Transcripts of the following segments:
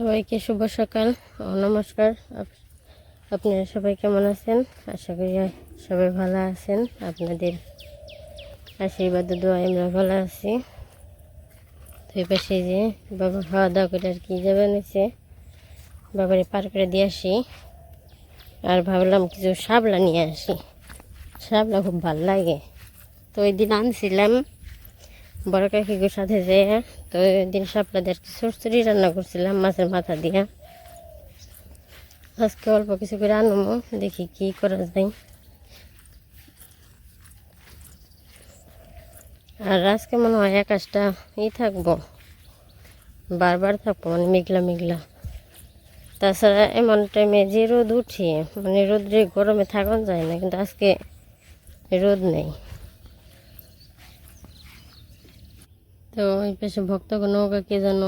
সবাইকে শুভ সকাল ও নমস্কার। আপ- আপনারা সবাই কেমন আছেন? আশা করি সবাই ভালো আছেন। আপনাদের আশীর্বাদ ও দোয়ায় আমরা ভালো আছি। তো এই পাশে যে বাবা খাওয়া দাওয়া করে আর কি যাবে নিচে বাবারে পার করে দিয়ে আসি। আর ভাবলাম কিছু শাপলা নিয়ে আসি। শাপলা খুব ভালো লাগে। তো ওই দিন আনছিলাম বড় কাকিগুর সাথে যে তো দিন আর সরসরি রান্না করছিলাম, মাছের মাথা দিয়া। আজকে অল্প কিছু করে আনব দেখি কি করা যায়। আর আজকে মনে হয় আকাশটা ই থাকব, বারবার থাকব মানে মেঘলা মেঘলা। তাছাড়া এমন টাইমে যে রোদ উঠে মানে রোদ্রে গরমে থাকানো যায় না, কিন্তু আজকে রোদ নেই। তো ওই পাশে ভক্তগণ নৌকা কে যেন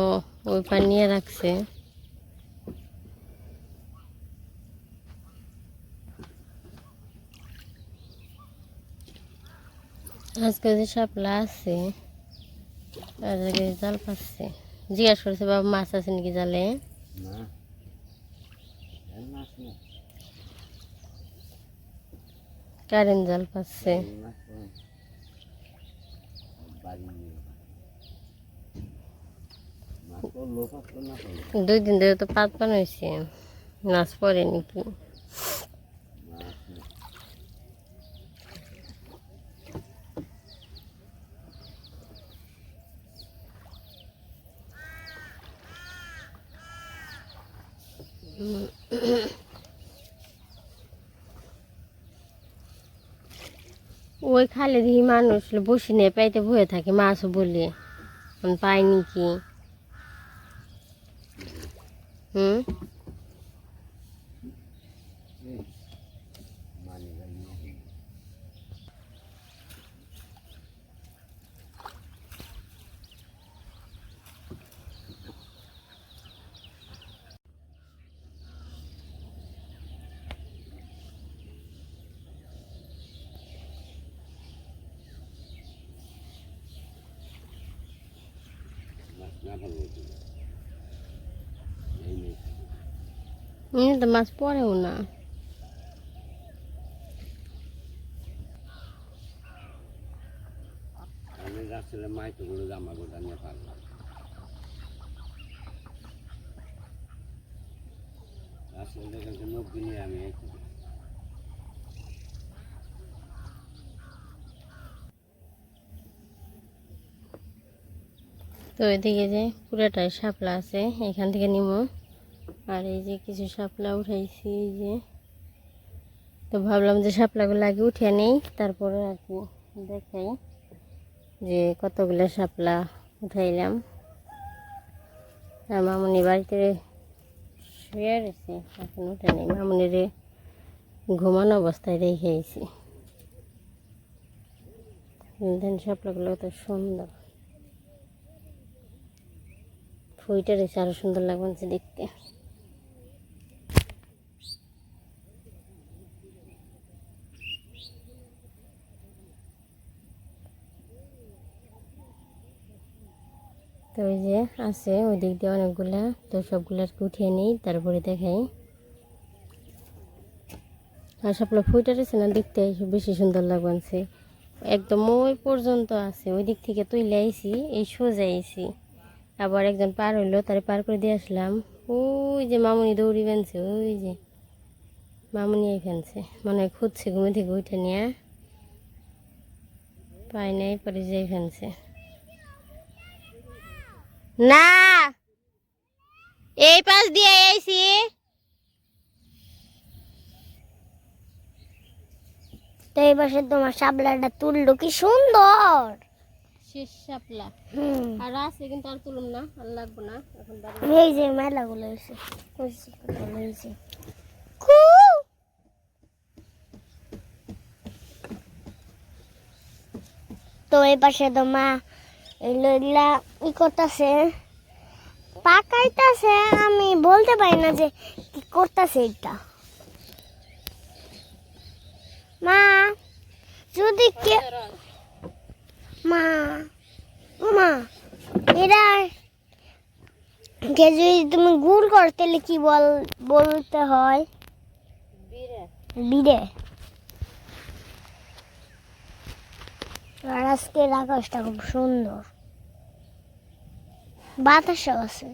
ওই পার নিয়ে রাখছে। আজকে যে শাপলা আছে আর জাল পাচ্ছে। জিজ্ঞাসা করছে বাবা মাছ আছে নাকি জালে? কারেন্ট জাল পাচ্ছে এই মাছ তো বাড়ি নিয়ে মাছ তো লোক আসলো না তো দুই দিন ধরে তো পাত পান হয়েছে। নাচ পরে নাকি? ওই খালে দেখি মানুষ বসি নিয়ে পাইতে বয়ে থাকে, মাছও বলে। পায়নি কি হুম এই মানি গাড়ি নিয়ে মাছ না ভালো হতো না। এই নেই এমনি তো মাছ পড়েও না। আমি রাস্তায় মাইতো করে জামা গোটা নিয়ে পারলাম রাস্তায় দেখেন নব্বই নিয়ে আমি এই করি। তো এদিকে যে পুরাটাই শাপলা আছে, এখান থেকে নিব আর এই যে কিছু শাপলা উঠাইছি, এই যে। তো ভাবলাম যে শাপলাগুলো আগে উঠে নেই, তারপরে আর কি দেখাই যে কতগুলো শাপলা উঠাইলাম। আর মামুনি বাড়িতে শুয়ে রয়েছে, এখন উঠে নেই। মামুনির ঘুমানো অবস্থায় রেখেছি দেন শাপলাগুলো কত সুন্দর। ফুইটা রয়েছে আরও সুন্দর লাগছে দেখতে। তো ওই যে আছে ওই দিক দিয়ে অনেকগুলা, তো সবগুলো উঠিয়ে নিই, তারপরে দেখাই। আর সবগুলো ফুইটা রয়েছে না দেখতে বেশি সুন্দর লাগছে একদম ওই পর্যন্ত আছে ওই দিক থেকে তুলে আইছি এই সোজা আইছি আবার একজন পার হইল, তারে পার করে দিয়ে আসলাম। ওই যে মামুনি দৌড়ি ফেনছে ওই যে মামুনি এই ফেনছে মনে খুঁজছে ঘুমে থেকে উঠে নিয়ে। পাই নাই, পরে যেই ফেনছে না! এই পাশ দিয়ে আইছি তো এই পাশে তোমার শাপলাটা তুললো, কি সুন্দর! শেষ শাপলা। আর আছে কিন্তু আর তুলুম না আর লাগবো না। এখন এই যে মেলাগুলো হয়েছে হয়েছে। তো এই পাশে তো মা এগুলা ই করতেছে পাকাইতেছে আমি বলতে পারি না যে কি করতেছে এটা মা যদি কে মা, ও মা, এরা যদি তুমি গুড় করো, তাহলে কি বল, বলতে হয়? বিড়ে। আর আজকের আকাশটা খুব সুন্দর। বাতাসও আছে।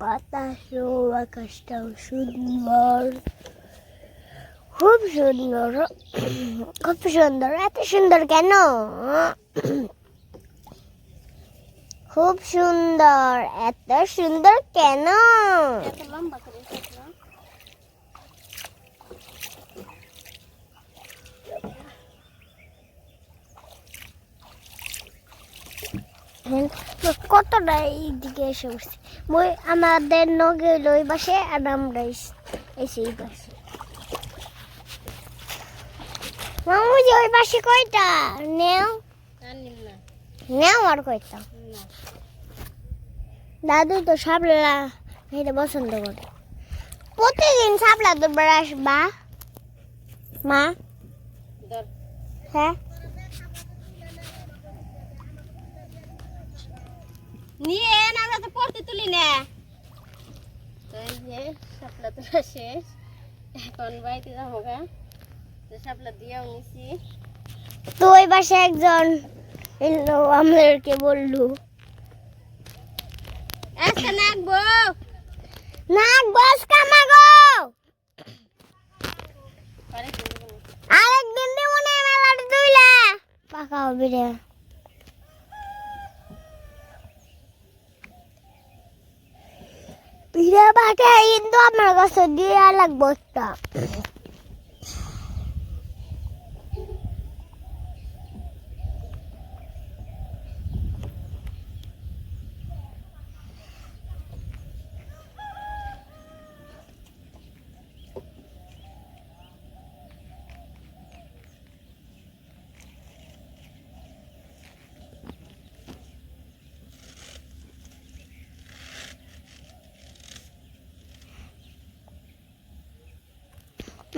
বাতাসও, আকাশটাও সুন্দর। খুব সুন্দর খুব সুন্দর, এত সুন্দর কেন? খুব সুন্দর, এত সুন্দর কেন? কতটা এইদিকে এসে মই আমাদের নগে লই বাসে আর আমরা এসে এই পাশে। ওই পাশে কয়টা? নেও। নেও আর কয়টা? দাদু তো সাপলা খেতে পছন্দ করে। প্রতিদিন সাপলা দুবার আসবা? মা? ধর হ্যাঁ? নিয়ে তো পড়তে তুলি না। তো শাপলা তোলা শেষ। এখন বাড়িতে যাব তো ওই পাশে একজন এলো আমাদেরকে বলল। নাকবো। কামাগো। আরেকদিন দিব না মেলাটা পাকা হবে রে। আমার কাছে দিয়ে লাগবো একটা।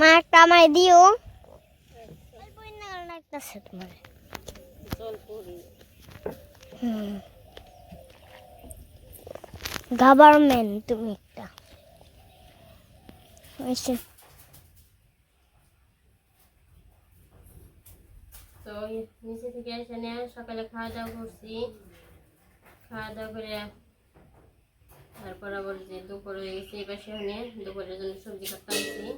মা একটা আমায় দিও। জল পড়ি হুম। গভর্নমেন্ট তুমি একটা তো নিচে থেকে এসে নিয়ে সকালে খাওয়া দাওয়া করছি। খাওয়া দাওয়া করে তারপর আবার যে দুপুর গেছে পাশে নিয়ে দুপুরের জন্য সবজি কাটতে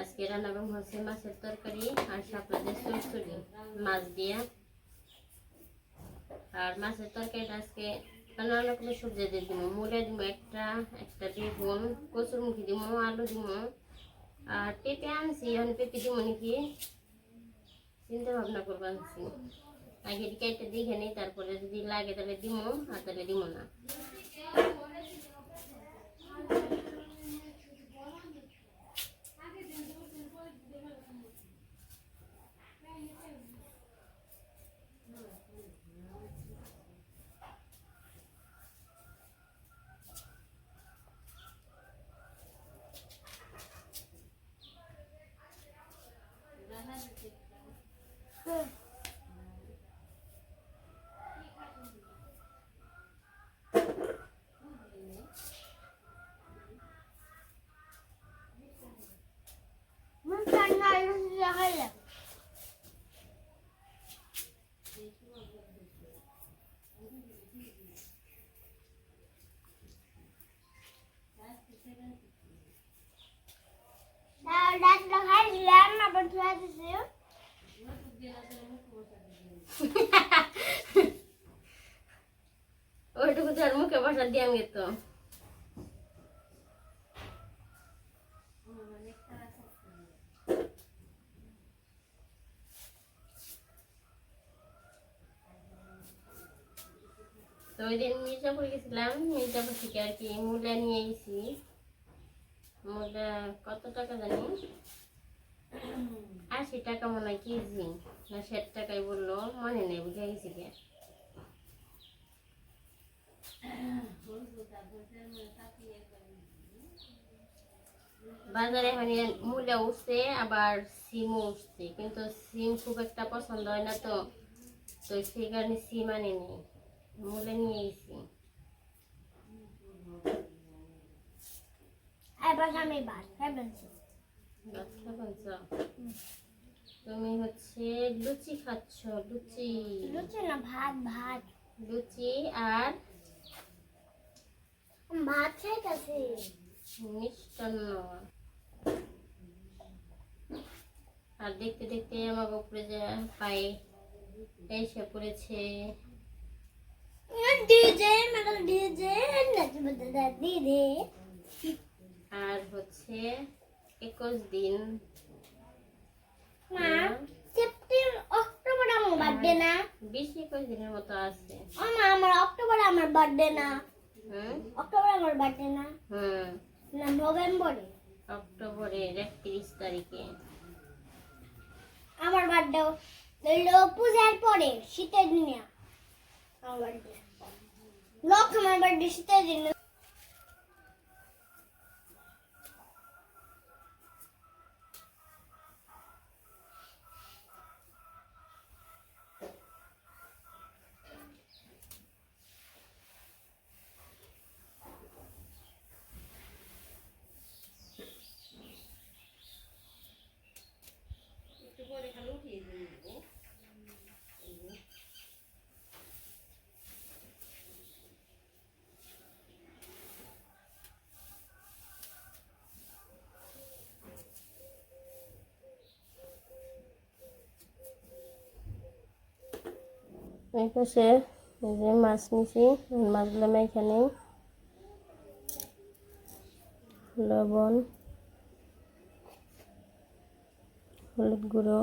আজকে রান্না বান্না হচ্ছে মাছের তরকারি আর শাপলা দিয়ে চচ্চড়ি, মাছ দিয়ে। আর মাছের তরকারিটা আজকে নানা রকমের সবজি দিয়ে দিব মুড়ে দিব একটা একটা বেগুন, কচুরমুখী দিব আলু দিব আর পেঁপে আনছি, এখন পেঁপে দিব নাকি? চিন্তা ভাবনা করব আনছি। আগে কেটে দেখে নিই, তারপরে যদি লাগে তাহলে দিব আর তাহলে দিব না। 받아줄게. 네. যার মুখে বসা দিয়ে তো তো ওই দিন মির্জাপুর গেছিলাম মির্জাপুর থেকে আর কি মূলা নিয়ে এসেছি মূলা কত টাকা জানি? আশি টাকা মনে হয় কেজি। না ষাট টাকাই বলল, মনে নেই বুঝে গেছি বাজারে মানে মূলা উঠছে আবার সিমও উঠছে। কিন্তু সিম খুব একটা পছন্দ হয় না তো। তো সেই কারণে সিম আনিনি। মূলে নিয়ে তো? তুমি হচ্ছে লুচি খাচ্ছ লুচি। লুচি না ভাত ভাত। লুচি আর ভাত খাইতেছি মিষ্টান্ন আর দেখতে দেখতে আমার উপরে যা পায়ে এসে পড়েছে। আর হচ্ছে একুশ দিন। মা অক্টোবর আমার বার্থডে না? বিশ একুশ দিনের মতো আছে। আমার অক্টোবর আমার বার্থডে না? হুম অক্টোবর আমার বার্থডে না। হুম না নভেম্বরে। অক্টোবরের একত্রিশ তারিখে। আমার বার্থডে। হলো পূজার পরে শীতের দিনে। আমার বার্থডে। লক আমার বার্থডে শীতের দিনে। এই এই যে মাছ নিছি মাছগুলো আমি এখানে লবণ, হলুদ গুঁড়ো,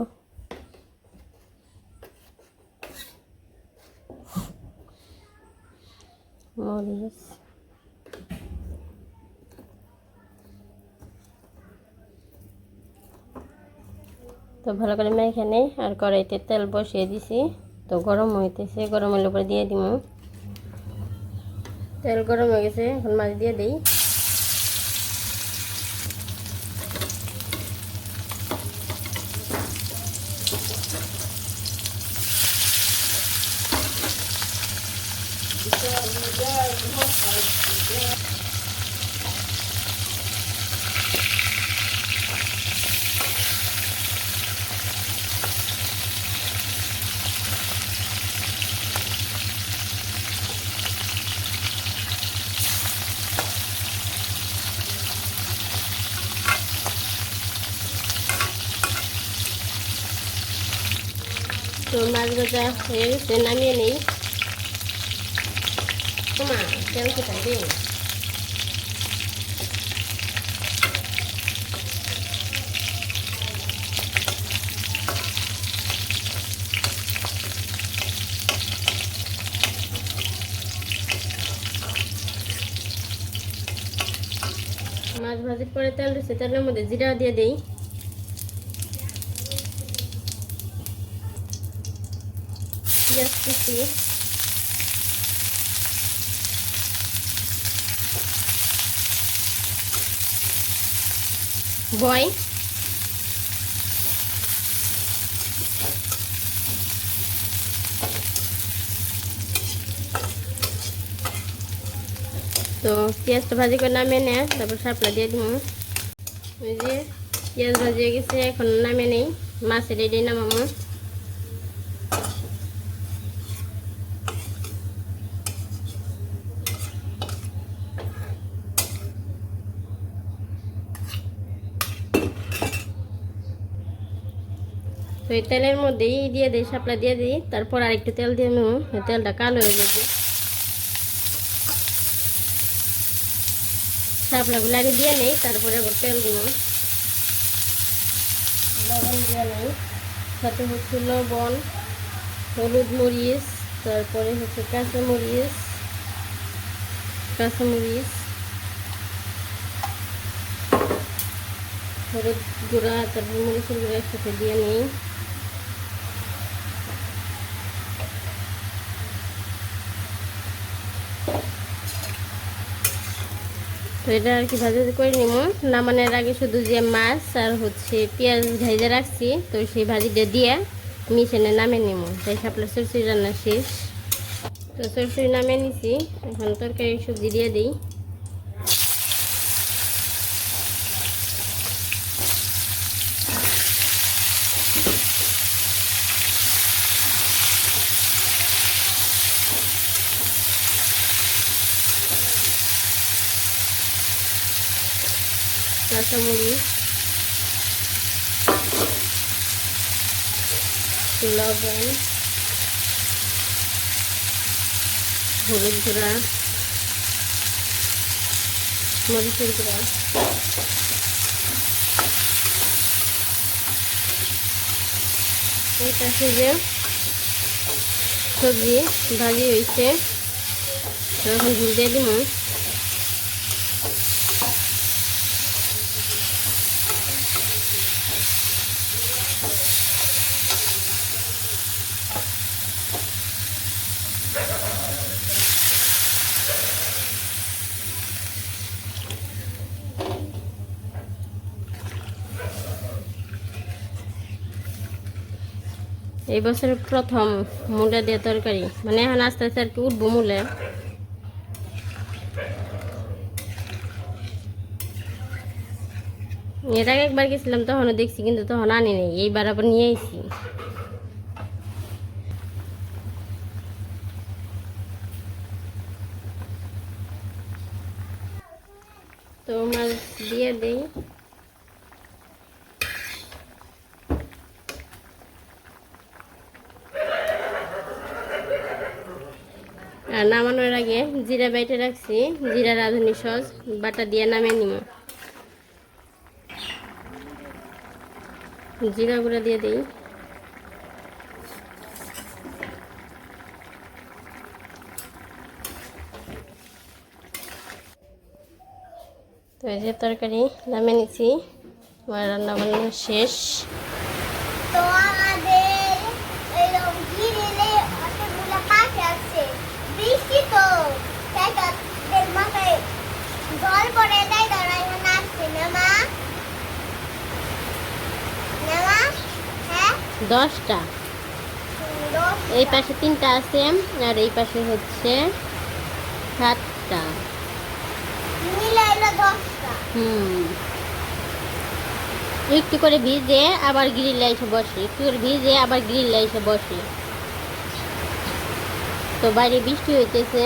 মরিচ, তো ভালো করে মেখে নেই আর কড়াইতে তেল বসিয়ে দিছি। তো গরম হইতেছে গরম হলে পরে দিয়ে দিব তেল গরম হয়ে গেছে, এখন মাছ দিয়ে দিই। মাছ ভাজা হয়ে গেছে, নামিয়ে নেই। মা তেল কোথায় দে মাছ ভাজির পরে তেল দিচ্ছে তেলের মধ্যে জিরা দিয়ে দিই। পেঁয়াজ কুচি বয় তো পেঁয়াজটা ভাজি করে নামিয়ে নেয় তারপর শাপলা দিয়ে দিব ওই যে পেঁয়াজ ভাজিয়ে গেছে এখন নামিয়ে নেই মাছের রেডি নামাবো তো এই তেলের মধ্যেই দিয়ে দিই, শাপলা দিয়ে দিই। তারপর আরেকটু তেল দিয়ে নেব। তেলটা কালো হয়ে যাবে। শাপলাগুলো আগে দিয়ে নেই, তারপরে আবার তেল দিব। লবণ দিয়ে নেই। সাথে হচ্ছে লবণ, হলুদ মরিচ, তারপরে হচ্ছে কাঁচা মরিচ কাঁচা মরিচ, হলুদ গুঁড়া, তারপর মরিচের গুঁড়া একসাথে দিয়ে নিই। এটা আর কি ভাজা করে নিব নামানোর আগে শুধু যে মাছ আর হচ্ছে পেঁয়াজ ভেজে রাখছি, তো সেই ভাজিটা দিয়ে মিশনে নামে। নিব তাই সাপলা সরষে রান্না শেষ। তো সরষে নামে নিছি। এখন তরকারি সবজি দিয়ে দিই। কাঁচামরিচ লবণ, হলুদ গুঁড়া, মরিচের গুঁড়া। এই পাশে যে সবজি ভাজি হয়েছে, এখন ঝুল দিয়ে দিব। এই বছরের প্রথম মুলা দিয়ে তরকারি। মানে এখন আস্তে আস্তে আর কি উঠবো মূলে। এর আগে একবার গেছিলাম, তখনও দেখছি, কিন্তু তখন আনি নেই। এইবার আবার নিয়ে আইছি। তো মাছ দিয়ে দেই আর নামানোর আগে জিরা বাইটে রাখছি। জিরা রাঁধুনি সস, বাটা দিয়ে নামে নিব। জিরা গুঁড়া দিয়ে দিই। তো এই যে তরকারি নামে নিছি। আমার রান্না বান্না শেষ। তো আমাদের এরকম গিরিলে অতগুলো পাখি আছে বৃষ্টি তো তাই তাদের মাথায় জল পড়ে তাই তারা এখন আসছে না মা না মা হ্যাঁ দশটা। এই পাশে তিনটা আছে আর এই পাশে হচ্ছে সাতটা। হুম। একটু করে ভিজে আবার গ্রিল এসে বসে একটু করে ভিজে আবার গ্রিল এসে বসে। তো বাইরে বৃষ্টি হইতেছে।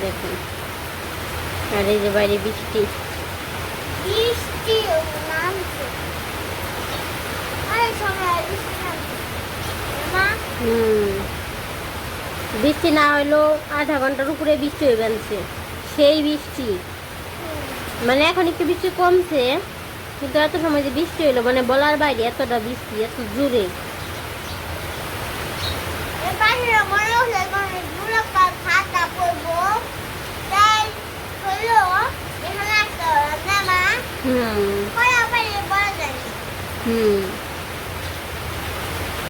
দেখুন। আর এই যে বাইরে বৃষ্টি। বৃষ্টি না হইলেও আধা ঘণ্টার উপরে বৃষ্টি হয়ে গেছে সেই বৃষ্টি। মানে এখন একটু বৃষ্টি কমছে, কিন্তু এত সময় যে বৃষ্টি হইল মানে বলার বাইরে এতটা বৃষ্টি, এত জোরে। এখানে একটা না মা হুম পড়া পারে বলা যায় না। হুম